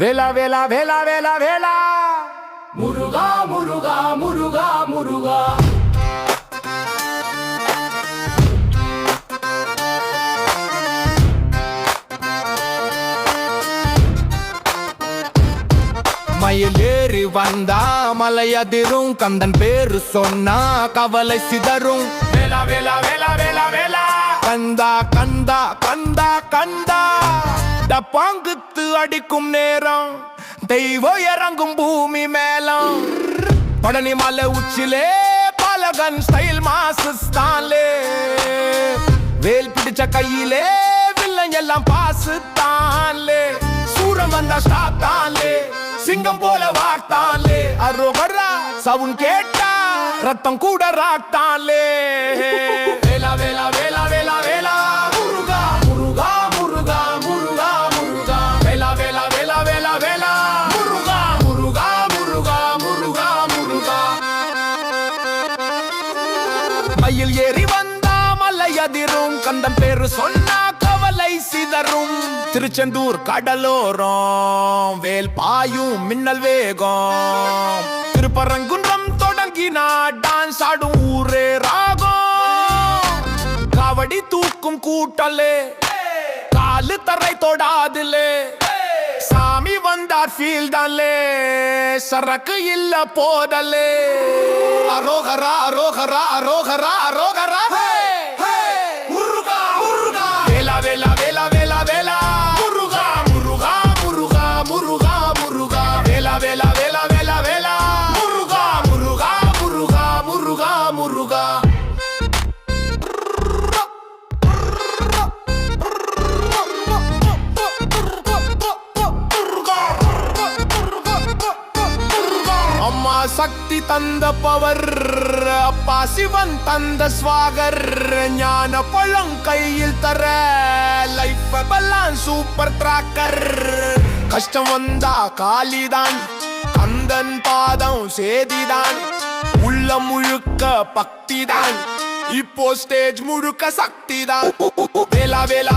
வேலா வேலா வேலா வேலா வேலா. முருகா முருகா முருகா முருகா. மயிலேறி வந்தா மலையதிரும் கந்தன் பேரு சொன்னா கவலை சிதறும். வேலா வேலா வேலா வேலா வேலா. கந்தா கந்தா கந்தா கந்தா. பாங்குத்து அடிக்கும் நேரம். தெய்வம் இறங்கும் பூமி மேலம். பழனி மலை உச்சிலே பலகன் ஸ்டைல் மாசுஸ்தான்லே வேல் பிடிச்ச கையிலே வில்லன் எல்லாம் பாசு தான்லே சூரம் வந்தா ஸ்டாத்தான்லே சிங்கம் போல வாக்தான்லே. அரோகரா சவுன் கேட்டா ரத்தம் கூட ராக்தான்லே. ஏறி வந்தா மலை அதிரும் கந்தன் பேரு சொன்னா கவலை சிதறும். திருச்செந்தூர் கடலோரம் வேல் பாயும் மின்னல் வேகம். திருப்பரங்குன்றம் தொடங்கினா டான்ஸ் ஆடும் ஊரே ராகம். காவடி தூக்கும் கூட்டலே காலு தரை தொடாதிலே. சாமி வந்தார் ஃபீல் தான்லே சரக்கு இல்ல போதலே அரோகரா அரோகரா அரோகரா அரோகரா சக்தி தந்த பவர். அப்பா சிவன் தந்த ஸ்வாகர் ஞான பழம் கையில் தர. லைஃப் பல்லாம் சூப்பர் டிராக்கர் கஷ்டம் வந்தா காலிதான். கந்தன் பாதம் சேதிதான். உள்ள முழுக்க பக்திதான். இப்போ ஸ்டேஜ் முழுக்க சக்திதான். வேலா வேலா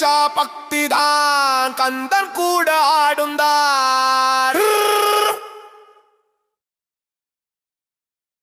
பக்திதான் கந்தன் கூட ஆடும்